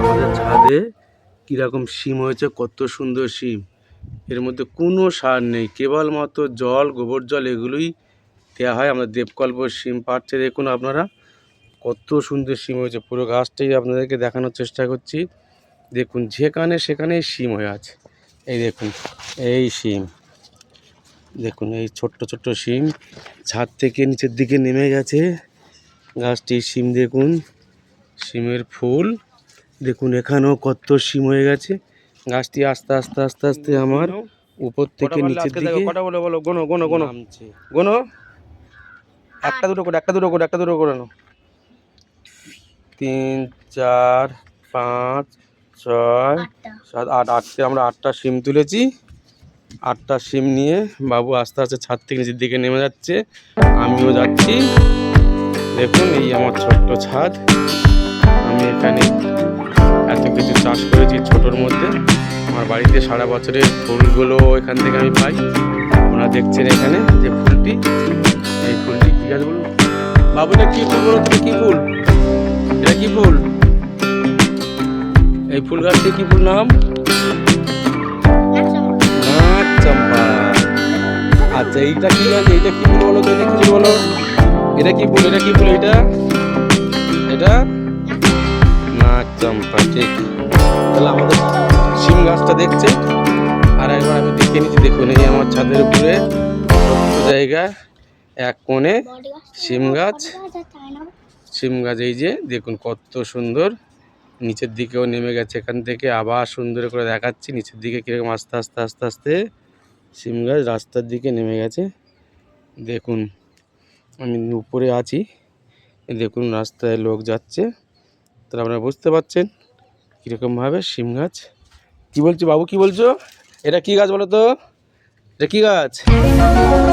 আমাদের ছাদে কীরকম শিম হয়েছে, কত সুন্দর শিম। এর মধ্যে কোনো সার নেই, কেবলমাত্র জল, গোবর জল, এগুলোই দেওয়া হয় আমরা দেবকল্প শিম পাচ্ছে দেখুন আপনারা, কত সুন্দর শিম হয়েছে, পুরো গাছটাই আপনাদেরকে দেখানোর চেষ্টা করছি। দেখুন, যেখানে সেখানেই শিম হয়ে আছে। এই দেখুন, এই শিম। দেখুন এই ছোট্ট ছোট্ট শিম ছাদ থেকে নিচের দিকে নেমে গেছে। গাছটি শিম দেখুন শিমের ফুল। দেখুন এখানেও কত শিম হয়ে গেছে। গাছটি আস্তে আস্তে আস্তে আস্তে আমার উপর থেকে নিচের দিকে কটা বলে বলো গোনো গোনো গোনো। নামছে। গোনো। একটা দুটো করে একটা দুটো করে একটা দুটো করে তিন চার পাঁচ ছয় সাত আট আটকে আমরা আটটা সিম তুলেছি। আটটা সিম নিয়ে বাবু আস্তে আস্তে ছাদ থেকে নিচের দিকে নেমে যাচ্ছে। আমিও যাচ্ছি। দেখুন এই আমার ছোট্ট ছাদ। আমি এখানে এত কিছু চাষ করেছি ছোটোর মধ্যে। আমার বাড়িতে সারা বছরের ফুলগুলো এখান থেকে আমি পাই। আপনারা দেখছেন এখানে যে ফুলটি। এই ফুলটি কী গাছ বলুন? বাবু, এটা কী ফুল বলো তুমি কী ফুল? এটা কি ফুল? এই ফুল গাছটি কি ফুল নাম? আচ্ছা এইটা কি গাছ এইটা কি ফুল বলো তো, এটা কি বলো এটা কি ফুল এটা কি ফুল এটা? এটা? নাক চম্পা ঠিক তাহলে আমাদের শিম গাছটা দেখছে। আর একবার আমি দেখে নিচ্ছি, দেখুন এই আমার ছাদের উপরে জায়গা, এক কোণে শিম গাছ সিম গাছ এই যে, দেখুন কত সুন্দর। নিচের দিকেও নেমে গেছে এখান থেকে, আবার সুন্দর করে দেখাচ্ছি, নিচের দিকে কীরকম আস্তে আস্তে আস্তে আস্তে। সিম গাছ রাস্তার দিকে নেমে গেছে। দেখুন, আমি উপরে আছি। দেখুন, রাস্তায় লোক যাচ্ছে। তাহলে আপনারা বুঝতে পারছেন কীরকমভাবে সিম গাছ। কী বলছো বাবু, কি বলছো? এটা কি গাছ বলো তো? এটা কি গাছ?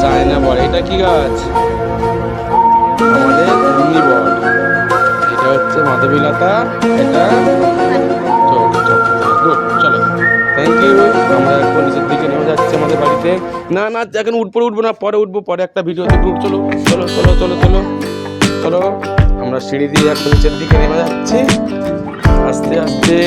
চায়না বল, এটা কি গাছ? আমাদের এটা হচ্ছে মাধবীলতা, এটা বাড়িতে না না, এখন উঠবো উঠবো না, পরে উঠবো, পরে একটা ভিডিও গ্রুপ চলো চলো চলো চলো চলো চলো। আমরা সিঁড়ি দিয়ে একটা নিচের দিকে নেমে যাচ্ছি। আস্তে আস্তে।